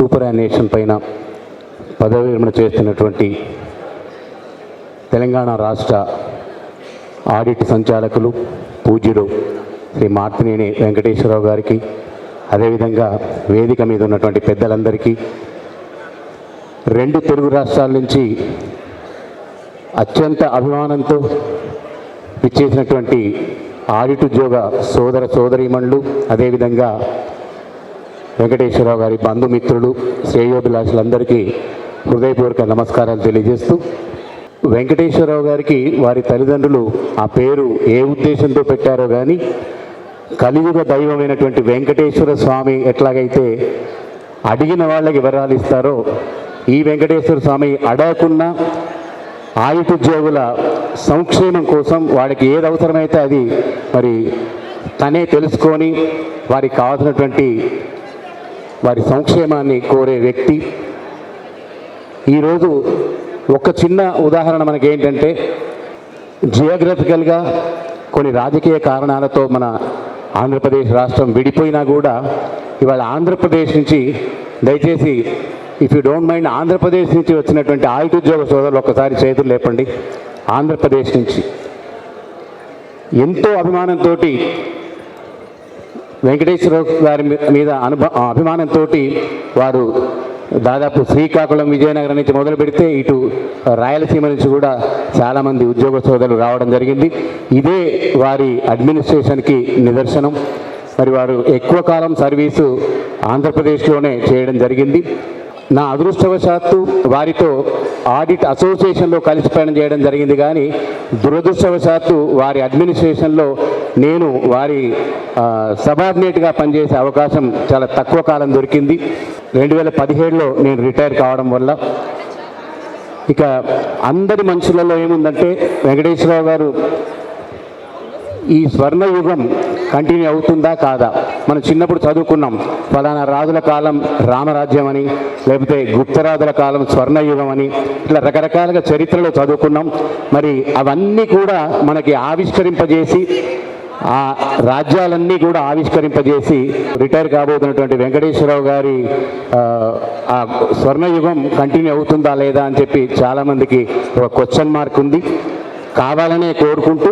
Super animation పైన పదవి విరమణ చేస్తున్నటువంటి తెలంగాణ రాష్ట్ర ఆడిట్ సంచాలకులు పూజ్యుడు శ్రీ మార్తినేని వెంకటేశ్వరరావు గారికి అదేవిధంగా వేదిక మీద ఉన్నటువంటి పెద్దలందరికీ రెండు తెలుగు రాష్ట్రాల నుంచి అత్యంత అభిమానంతో ఇచ్చేసినటువంటి ఆడిట్ ఉద్యోగ సోదర సోదరీమణులు అదేవిధంగా వెంకటేశ్వరరావు గారి బంధుమిత్రులు శ్రేయోభిలాషులందరికీ హృదయపూర్వక నమస్కారాలు తెలియజేస్తూ వెంకటేశ్వరరావు గారికి వారి తల్లిదండ్రులు ఆ పేరు ఏ ఉద్దేశంతో పెట్టారో కానీ కలియుగ దైవమైనటువంటి వెంకటేశ్వర స్వామి ఎట్లాగైతే అడిగిన వాళ్ళకి వివరాలు ఇస్తారో ఈ వెంకటేశ్వర స్వామి అడగకున్నా ఆయుధోద్యోగుల సంక్షేమం కోసం వాడికి ఏది అవసరమైతే అది మరి తనే తెలుసుకొని వారికి కావాల్సినటువంటి వారి సంక్షేమాన్ని కోరే వ్యక్తి. ఈరోజు ఒక చిన్న ఉదాహరణ మనకి ఏంటంటే జియోగ్రఫికల్గా కొన్ని రాజకీయ కారణాలతో మన ఆంధ్రప్రదేశ్ రాష్ట్రం విడిపోయినా కూడా ఇవాళ ఆంధ్రప్రదేశ్ నుంచి దయచేసి if you don't mind Andhra Pradesh నుంచి వచ్చినటువంటి ఆయుధ ఉద్యోగ సోదరులు ఒక్కసారి చేతులు లేపండి. ఆంధ్రప్రదేశ్ నుంచి ఎంతో అభిమానంతో వెంకటేశ్వర గారి మీద అనుభ అభిమానంతో వారు దాదాపు శ్రీకాకుళం విజయనగరం నుంచి మొదలు పెడితే ఇటు రాయలసీమ నుంచి కూడా చాలామంది ఉద్యోగ సోదరులు రావడం జరిగింది. ఇదే వారి అడ్మినిస్ట్రేషన్కి నిదర్శనం. మరి వారు ఎక్కువ కాలం సర్వీసు ఆంధ్రప్రదేశ్లోనే చేయడం జరిగింది. నా అదృష్టవశాత్తు వారితో ఆడిట్ అసోసియేషన్లో కలిసి పని చేయడం జరిగింది కానీ దురదృష్టవశాత్తు వారి అడ్మినిస్ట్రేషన్లో నేను వారి సబార్డినేట్గా పనిచేసే అవకాశం చాలా తక్కువ కాలం దొరికింది. రెండు వేల పదిహేడులో నేను రిటైర్ కావడం వల్ల ఇక అందరి మనుషులలో ఏముందంటే వెంకటేశ్వరరావు గారు ఈ స్వర్ణయుగం కంటిన్యూ అవుతుందా కాదా? మనం చిన్నప్పుడు చదువుకున్నాం ఫలానా రాజుల కాలం రామరాజ్యం అని లేకపోతే గుప్తరాజుల కాలం స్వర్ణయుగం అని ఇట్లా రకరకాలుగా చరిత్రలో చదువుకున్నాం. మరి అవన్నీ కూడా మనకి ఆవిష్కరింపజేసి ఆ రాజ్యాలన్నీ కూడా ఆవిష్కరింపజేసి రిటైర్ కాబోతున్నటువంటి వెంకటేశ్వరరావు గారి ఆ, స్వర్ణయుగం కంటిన్యూ అవుతుందా లేదా అని చెప్పి చాలామందికి ఒక క్వశ్చన్ మార్క్ ఉంది. కావాలనే కోరుకుంటూ